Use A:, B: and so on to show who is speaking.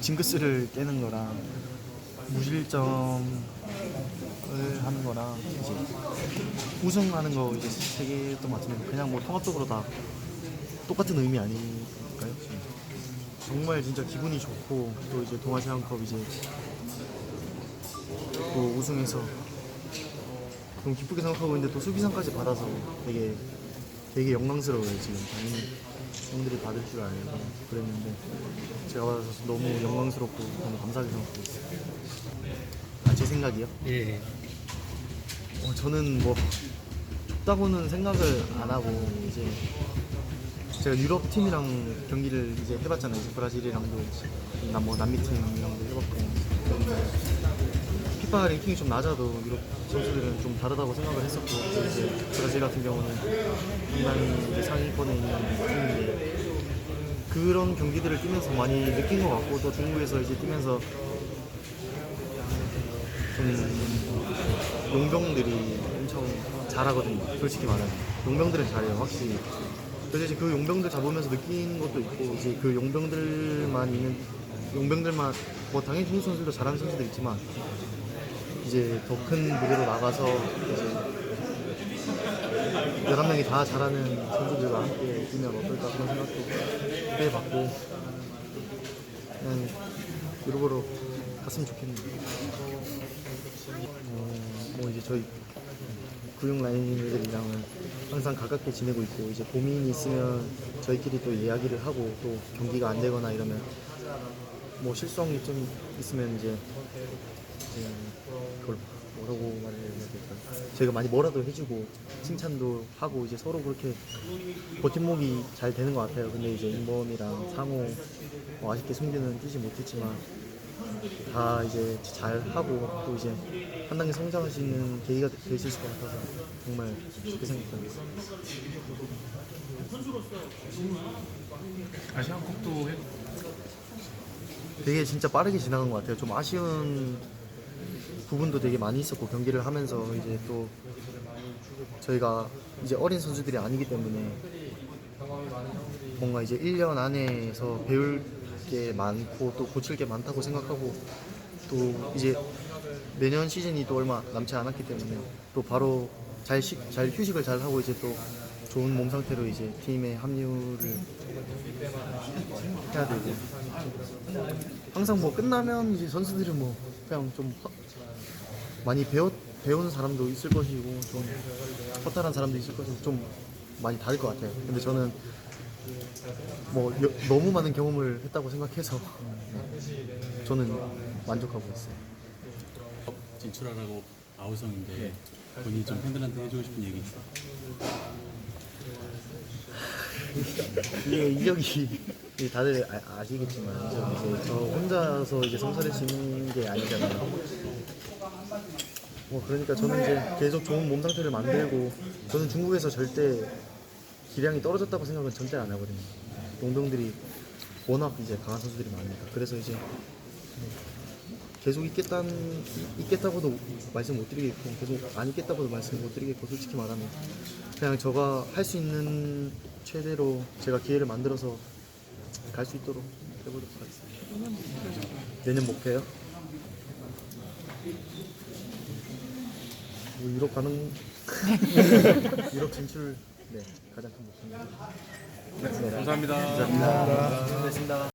A: 징크스를 깨는 거랑 무실점을 하는 거랑 이제 우승하는 거 이제 세 개도 맞으면 그냥 뭐 통합적으로 다 똑같은 의미 아닐까요? 정말 진짜 기분이 좋고 또 이제 동아시안컵 이제 또 우승해서 너무 기쁘게 생각하고 있는데 또 수비상까지 받아서 되게 되게 영광스러워요 지금 당연히 형들이 받을 줄 알고 그랬는데 제가 받아서 너무 영광스럽고 너무 감사하게 생각하고 있어요. 아 제 생각이요?
B: 예.
A: 어, 저는 뭐 좁다고는 생각을 안 하고 이제 제가 유럽 팀이랑 경기를 이제 해봤잖아요. 이제 브라질이랑도 나뭐 남미 팀이랑도 해봤고 피파 랭킹이 좀 낮아도 유럽 선수들은 좀 다르다고 생각을 했었고 이제 브라질 같은 경우는 상당히 이제 상위권에 있는 팀인데 그런 경기들을 뛰면서 많이 느낀 것 같고 또 중국에서 이제 뛰면서 좀 용병들이 엄청 잘하거든요. 솔직히 말하면 용병들은 잘해요, 확실히. 그래서 이제 그 용병들 잡으면서 느낀 것도 있고 이제 그 용병들만 있는 용병들만 뭐 당연히 중국 선수들도 잘하는 선수들 있지만 이제 더 큰 무대로 나가서 이제 11명이 다 잘하는 선수들과 함께 뛰면 어떨까 그런 생각도 해봤고 그냥 유럽으로 갔으면 좋겠네요. 어, 뭐 이제 저희 구육 라인들이랑은 항상 가깝게 지내고 있고 이제 고민이 있으면 저희끼리 또 이야기를 하고 또 경기가 안 되거나 이러면 뭐 실수한 게 좀 있으면 이제, 이제 그걸 뭐라고 말해야 될까 저희가 많이 뭐라도 해주고 칭찬도 하고 이제 서로 그렇게 버팀목이 잘 되는 것 같아요. 근데 이제 인범이랑 상호 뭐 아쉽게 승규는 뛰지 못했지만 다 이제 잘 하고 또 이제 한 단계 성장할 수 있는 계기가 되실 것 같아서 정말 좋게 생각합니다.
B: 아시안컵도 해.
A: 되게 진짜 빠르게 지나간 것 같아요. 좀 아쉬운 부분도 되게 많이 있었고 경기를 하면서 이제 또 저희가 이제 어린 선수들이 아니기 때문에 뭔가 이제 1년 안에서 배울 게 많고 또 고칠 게 많다고 생각하고 또 이제 내년 시즌이 또 얼마 남지 않았기 때문에 또 바로 잘, 식, 잘 휴식을 잘 하고 이제 또 좋은 몸 상태로 이제 팀에 합류를 해야 되고 항상 뭐 끝나면 이제 선수들은 뭐 그냥 좀 허- 많이 배웠 배우는 사람도 있을 것이고 좀 허탈한 사람도 있을 것이고 좀 많이 다를 것 같아요. 근데 저는 뭐 여- 너무 많은 경험을 했다고 생각해서 저는 만족하고 있어요.
C: 진출하라고 아우성인데 본인이 좀 팬들한테 해주고 싶은 얘기 있어?
A: 이게 이력이 이제 다들 아, 시겠지만 이제 저 혼자서 이제 성사될 수 있는 게 아니잖아요. 뭐 그러니까 저는 이제 계속 좋은 몸 상태를 만들고 저는 중국에서 절대 기량이 떨어졌다고 생각은 절대 안 하거든요. 용병들이 워낙 이제 강한 선수들이 많으니까 그래서 이제 계속 있겠다는 있겠다고도 말씀 못 드리겠고 계속 안 있겠다고도 말씀 못 드리겠고 솔직히 말하면 그냥 제가 할 수 있는 최대로 제가 기회를 만들어서 갈 수 있도록 해보도록 하겠습니다. 내년 목표요? 뭐 유럽 가는 유럽 진출 네 가장 큰 목표입니다. 네,
C: 감사합니다.
A: 감사합니다. 고맙습니다.